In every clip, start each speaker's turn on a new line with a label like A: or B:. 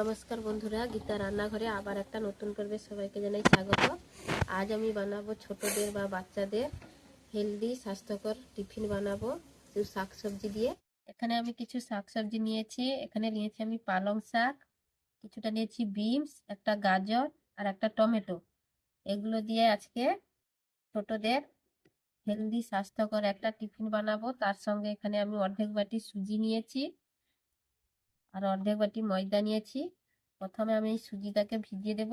A: নমস্কার বন্ধুরা, গীতা রান্নাঘরে আবার একটা নতুন পর্বে সবাইকে জানাই স্বাগত। আজ আমি বানাবো ছোটদের বা বাচ্চাদের হেলদি, স্বাস্থ্যকর টিফিন বানাবো কিছু শাকসবজি দিয়ে। এখানে আমি কিছু শাকসবজি নিয়েছি, এখানে নিয়েছি আমি পালং শাক, কিছুটা নিয়েছি বিনস, একটা গাজর আর একটা টমেটো। এগুলো দিয়ে আজকে ছোটদের হেলদি, স্বাস্থ্যকর একটা টিফিন বানাবো। তার সঙ্গে এখানে আমি অর্ধেক বাটি সুজি নিয়েছি। আর অর্ধেক বাটি ময়দা নিয়েছি। প্রথমে আমি এই সুজিটাকে ভিজিয়ে দেব।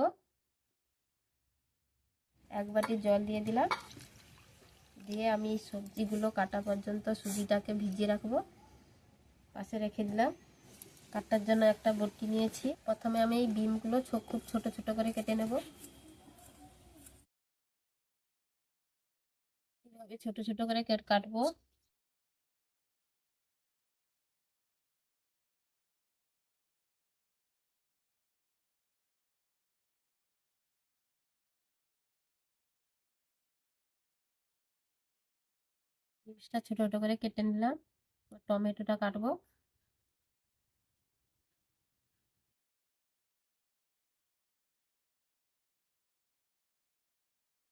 A: এক বাটি জল দিয়ে দিলাম। দিয়ে আমি এই সবজিগুলো কাটা পর্যন্ত সুজিটাকে ভিজিয়ে রাখব। পাশে রেখে দিলাম। কাটার জন্য একটা বটি নিয়েছি। প্রথমে আমি এই বিমগুলো খুব ছোট ছোট করে কেটে নেব। ছোট ছোট করে কেট কাটবো। বিমসটা ছোট ছোট করে কেটে নিলাম। টমেটোটা কাটবো।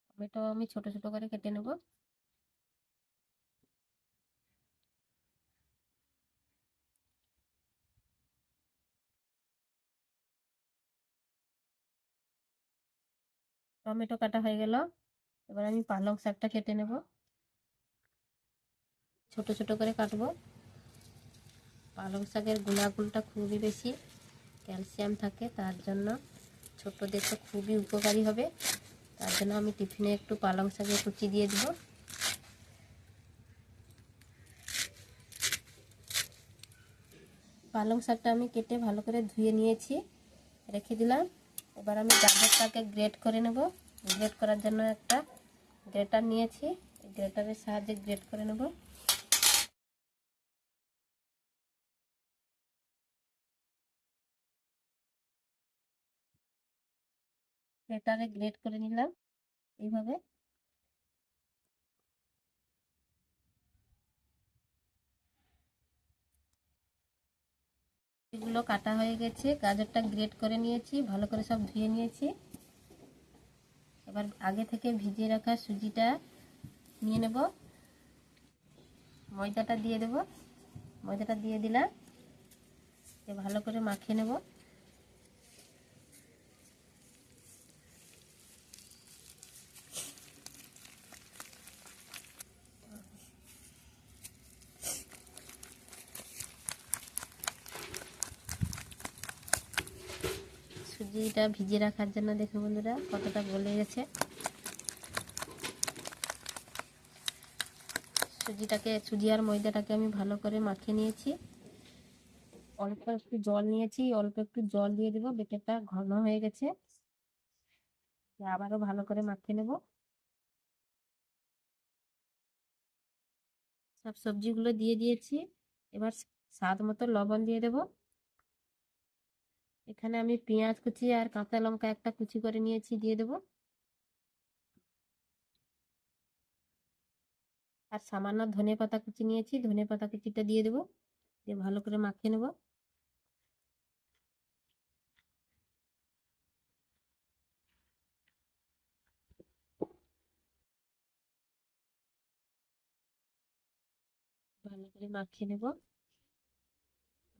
A: টমেটো আমি ছোট ছোট করে কেটে নেব। টমেটো কাটা হয়ে গেল। এবার আমি পালং শাকটা কেটে নেব। ছোট ছোট করে কাটবো। পালং শাকের গুণাগুণটা খুবই বেশি, ক্যালসিয়াম থাকে, তার জন্য ছোটদের তো খুবই উপকারী হবে। তার জন্য আমি টিফিনে একটু পালং শাকের কুচি দিয়ে দিব। পালং শাকটা আমি কেটে ভালো করে ধুয়ে নিয়েছি, রেখে দিলাম। এবার আমি গাজরটাকে গ্রেট করে নেব। গ্রেট করার জন্য একটা গ্রেটার নিয়েছি। গ্রেটারের সাহায্যে গ্রেট করে নেব। গ্রেটারে গ্রেড করে নিলাম, এইভাবে। এগুলো কাটা হয়ে গেছে, গাজরটা গ্রেড করে নিয়েছি, ভালো করে সব ধুয়ে নিয়েছি। এবার আগে থেকে ভিজিয়ে রাখা সুজিটা নিয়ে নেব। ময়দাটা দিয়ে দেব, ময়দাটা দিয়ে দিলাম। ভালো করে মাখিয়ে নেব। সুজিটা ভিজিয়ে রাখার জন্য দেখো বন্ধুরা, কতটা গলে গেছে। সুজিটাকে, সুজি আর ময়দাটাকে আমি ভালো করে মাখিয়ে নিয়েছি। অল্প একটু জল নিয়েছি, অল্প একটু জল দিয়ে দেবো বেটারটা ঘন হয়ে গেছে। আবারও ভালো করে মাখিয়ে নেব। সব সবজিগুলো দিয়ে দিয়েছি। এবার স্বাদ মতো লবণ দিয়ে দেবো। এখানে আমি পেঁয়াজ কুচি আর কাঁচা লঙ্কা একটা কুচি করে নিয়েছি, দিয়ে দেব। আর সামান্য ধনে পাতা কুচি নিয়েছি, ধনে পাতা কুচিটা দিয়ে দেব, দিয়ে ভালো করে মাখিয়ে নেব। ভালো করে মাখিয়ে নেব।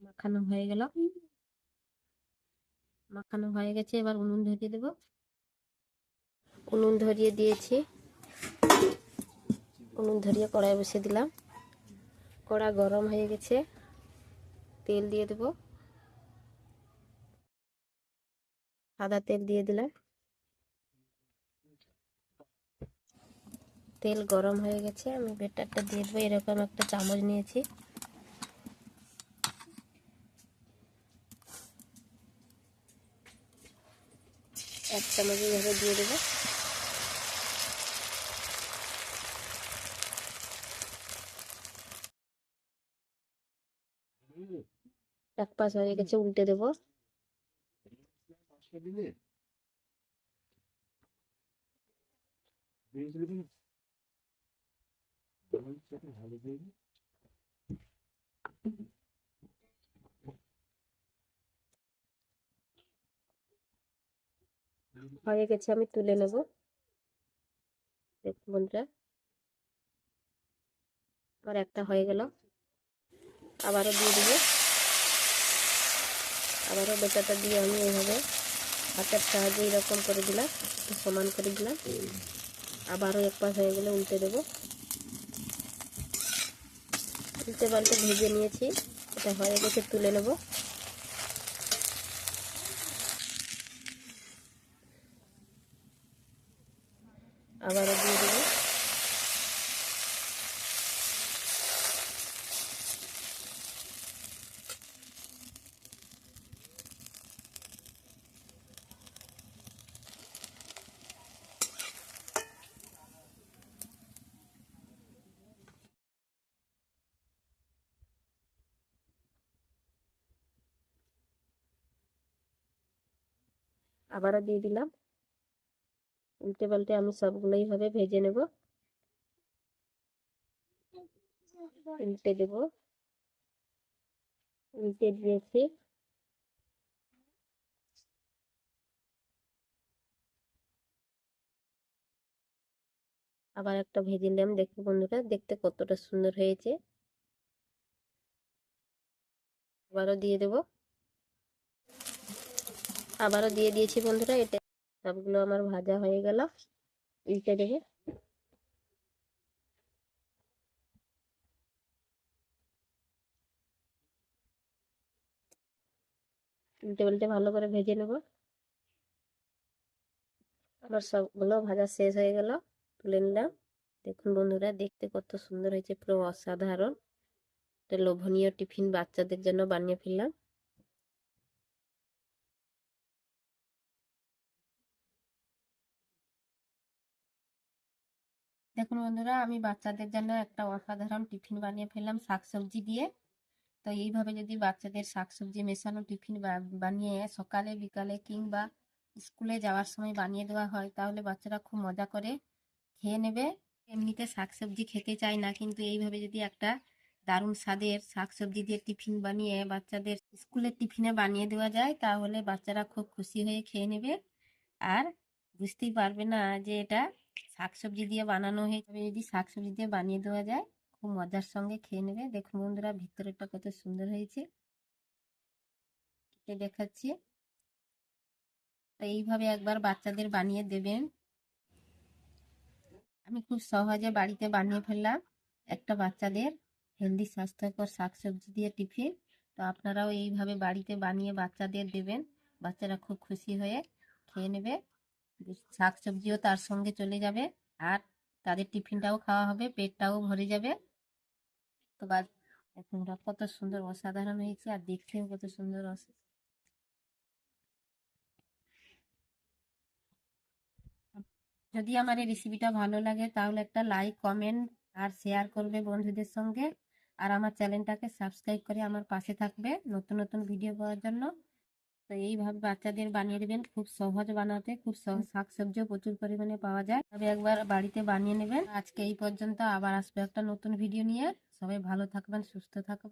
A: মাখানো হয়ে গেল। মাখানো হয়ে গেছে, এবার উনুন ধরিয়ে দেব। উনুন ধরিয়ে দিয়েছি। উনুন ধরিয়ে কড়াই বসিয়ে দিলাম। কড়া গরম হয়ে গেছে, তেল দিয়ে দেব। সাদা তেল দিয়ে দিলাম। তেল গরম হয়ে গেছে, আমি বেটারটা দিয়ে দেবো। এরকম একটা চামচ নিয়েছি এক চামচ এইভাবে দিয়ে দেবো। এক পাশ হয়ে গেছে উল্টে দেবো। হয়ে গেছে, আমি তুলে নেব। দেখুন বন্ধুরা। আমার একটা হয়ে গেল। আবারও দিয়ে দেবো। আবারও বেটাটা দিয়ে আমি এইভাবে হাতের সাহায্যে এরকম করে দিলাম সমান করে দিলাম। আবারও এক পাশ হয়ে গেলে উল্টে দেবো। উল্টে পাল্টে ভেজে নিয়েছি। এটা হয়ে গেছে, তুলে নেব আবারও দিয়ে দেবো আবারও দিয়ে দিলাম। উল্টে পাল্টে আমি সবগুলো এইভাবে ভেজে নেব। উল্টে দেব। উল্টে দিয়েছি। আবার একটা ভেজে নিলাম। দেখো বন্ধুরা, দেখতে কতটা সুন্দর হয়েছে। আবারও দিয়ে দেব। আবারও দিয়ে দিয়েছি বন্ধুরা এটা সবগুলো আমার ভাজা হয়ে গেল। উল্টে দেবে উল্টে উল্টে ভালো করে ভেজে নেব। আমার সবগুলো ভাজা শেষ হয়ে গেল, তুলে নিলাম। দেখুন বন্ধুরা, দেখতে কত সুন্দর হয়েছে, পুরো অসাধারণ। লোভনীয় টিফিন বাচ্চাদের জন্য বানিয়ে ফেললাম। দেখুন বন্ধুরা, আমি বাচ্চাদের জন্য একটা অসাধারণ টিফিন বানিয়ে ফেললাম শাকসবজি দিয়ে। তো এইভাবে যদি বাচ্চাদের শাকসবজি মেশানো টিফিন বানিয়ে সকালে, বিকালে কিংবা স্কুলে যাওয়ার সময় বানিয়ে দেওয়া হয়, তাহলে বাচ্চারা খুব মজা করে খেয়ে নেবে। এমনিতে শাকসবজি খেতে চায় না, কিন্তু এইভাবে যদি একটা দারুণ স্বাদের শাকসবজি দিয়ে টিফিন বানিয়ে বাচ্চাদের স্কুলের টিফিনে বানিয়ে দেওয়া যায়, তাহলে বাচ্চারা খুব খুশি হয়ে খেয়ে নেবে। আর বুঝতেই পারবে না যে এটা শাকসবজি দিয়ে বানানো হয়েছে যদি শাকসবজি দিয়ে বানিয়ে দেওয়া যায়, খুব মজার সঙ্গে খেয়ে নেবে। দেখুন বন্ধুরা ভিতরেটা কত সুন্দর হয়েছে। দেখাচ্ছি। তো এইভাবে একবার বাচ্চাদের বানিয়ে দেবেন। আমি খুব সহজে বাড়িতে বানিয়ে ফেললাম একটা বাচ্চাদের হেলদি, স্বাস্থ্যকর শাকসবজি দিয়ে টিফিন। তো আপনারাও এইভাবে বাড়িতে বানিয়ে বাচ্চাদের দেবেন। বাচ্চারা খুব খুশি হয়ে খেয়ে নেবে। শাকসবজিও তার সঙ্গে চলে যাবে আর তাদের টিফিনটাও খাওয়া হবে, পেটটাও ভরে যাবে। তো বা কত সুন্দর অসাধারণ হয়েছে আর দেখতেও কত সুন্দর যদি আমার এই রেসিপিটা ভালো লাগে তাহলে একটা লাইক কমেন্ট আর শেয়ার করবে বন্ধুদের সঙ্গে। আর আমার চ্যানেলটাকে সাবস্ক্রাইব করে আমার পাশে থাকবে নতুন নতুন ভিডিও পাওয়ার জন্য। তো এইভাবে বাচ্চাদের বানিয়ে দেবেন। খুব সহজ বানাতে, খুব সহজ শাকসবজিও প্রচুর পরিমাণে পাওয়া যায়। তবে একবার বাড়িতে বানিয়ে নেবেন। আজকে এই পর্যন্ত, আবার আসবে একটা নতুন ভিডিও নিয়ে। সবাই ভালো থাকবেন, সুস্থ থাকবেন।